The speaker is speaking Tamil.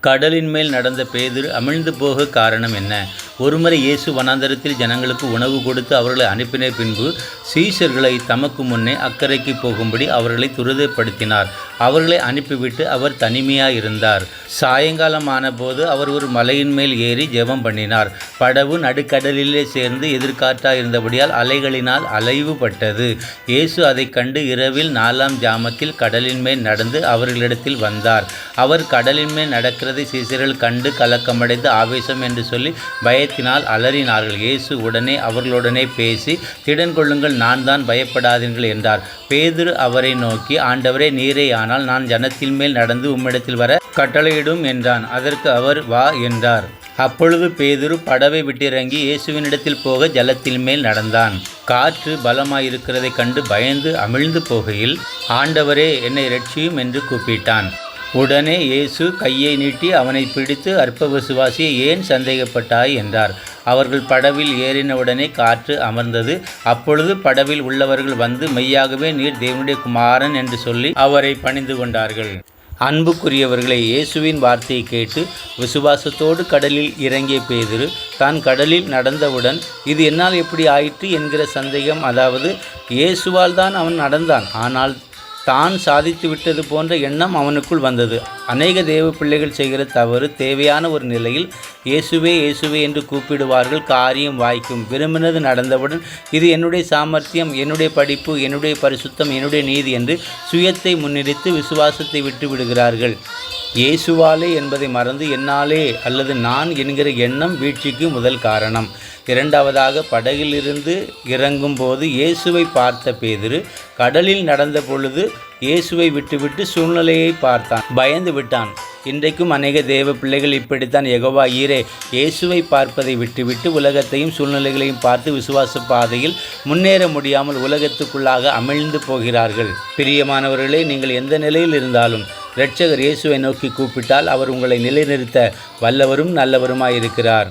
கடலின் மேல் நடந்த பேதுரு அமிழ்ந்து போக காரணம் என்ன? ஒருமுறை இயேசு வனாந்தரத்தில் ஜனங்களுக்கு உணவு கொடுத்து அவர்களை அனுப்பின பின்பு சீசர்களை தமக்கு முன்னே அக்கறைக்கு போகும்படி அவர்களை துரிதப்படுத்தினார். அவர்களை அனுப்பிவிட்டு அவர் தனிமையாக இருந்தார் சாயங்காலம் ஆனபோது அவர் ஒரு மலையின் மேல் ஏறி ஜெபம் பண்ணினார். படவு நடுக்கடலிலே சேர்ந்து எதிர்காற்றாக இருந்தபடியால் அலைகளினால் அலைவுபட்டது. இயேசு அதைக் கண்டு இரவில் நாலாம் ஜாமத்தில் கடலின் மேல் நடந்து அவர்களிடத்தில் வந்தார். அவர் கடலின் மேல் நடக்கிறதை சீசர்கள் கண்டு கலக்கமடைந்து ஆவேசம் என்று சொல்லி பயத்தினால் அலறினார்கள். இயேசு உடனே அவர்களுடனே பேசி திடன் கொள்ளுங்கள் நான் தான் பயப்படாதீர்கள் என்றார். பேதுரு அவரை நோக்கி ஆண்டவரே நீரே ஆனால் நான் ஜனத்தின் மேல் நடந்து உம்மிடத்தில் வர கட்டளையிடும் என்றான். அதற்கு அவர் வா என்றார். அப்பொழுது பேதுரு படவை விட்டிறங்கி இயேசுவினிடத்தில் போக ஜலத்தின் மேல் நடந்தான். காற்று பலமாயிருக்கிறதைக் கண்டு பயந்து அமிழ்ந்து போகையில் ஆண்டவரே என்னை ரட்சியும் என்று கூப்பிட்டான். உடனே இயேசு கையை நீட்டி அவனை பிடித்து அற்ப விசுவாசியை ஏன் சந்தேகப்பட்டாய் என்றார். அவர்கள் படவில் ஏறினவுடனே காற்று அமர்ந்தது. அப்பொழுது படவில் உள்ளவர்கள் வந்து மெய்யாகவே நீர் தேவனுடைய குமாரன் என்று சொல்லி அவரை பணிந்து கொண்டார்கள். அன்புக்குரியவர்களை இயேசுவின் வார்த்தையை கேட்டு விசுவாசத்தோடு கடலில் இறங்கிய பேதிரு தான் கடலில் நடந்தவுடன் இது என்னால் எப்படி ஆயிற்று? என்கிற சந்தேகம் அதாவது இயேசுவால் தான் அவன் நடந்தான். ஆனால் தான் சாதித்து விட்டது போன்ற எண்ணம் அவனுக்குள் வந்தது. அநேக தேவ பிள்ளைகள் செய்கிற தவறு தேவையான ஒரு நிலையில் இயேசுவே இயேசுவே என்று கூப்பிடுவார்கள் காரியம் வாய்க்கும். விரும்பினது நடந்தவுடன் இது என்னுடைய சாமர்த்தியம் என்னுடைய படிப்பு என்னுடைய பரிசுத்தம் என்னுடைய நீதி என்று சுயத்தை முன்னிறுத்து விசுவாசத்தை விட்டு விடுகிறார்கள். இயேசுவாலே என்பதை மறந்து என்னாலே அல்லது நான் என்கிற எண்ணம் வீழ்ச்சிக்கு முதல் காரணம். இரண்டாவதாக படகிலிருந்து இறங்கும்போது இயேசுவை பார்த்த பேதிரு கடலில் நடந்த பொழுது இயேசுவை விட்டுவிட்டு சூழ்நிலையை பார்த்தான். பயந்து விட்டான். இன்றைக்கும் அநேக தேவ பிள்ளைகள் இப்படித்தான் எகோவா ஈரே இயேசுவை பார்ப்பதை விட்டுவிட்டு உலகத்தையும் சூழ்நிலைகளையும் பார்த்து விசுவாச பாதையில் முன்னேற முடியாமல் உலகத்துக்குள்ளாக அமிழ்ந்து போகிறார்கள். பிரியமானவர்களே நீங்கள் எந்த நிலையில் இருந்தாலும் இரட்சகர் இயேசுவை நோக்கி கூப்பிட்டால் அவர் உங்களை நிலைநிறுத்த வல்லவரும் நல்லவருமாயிருக்கிறார்.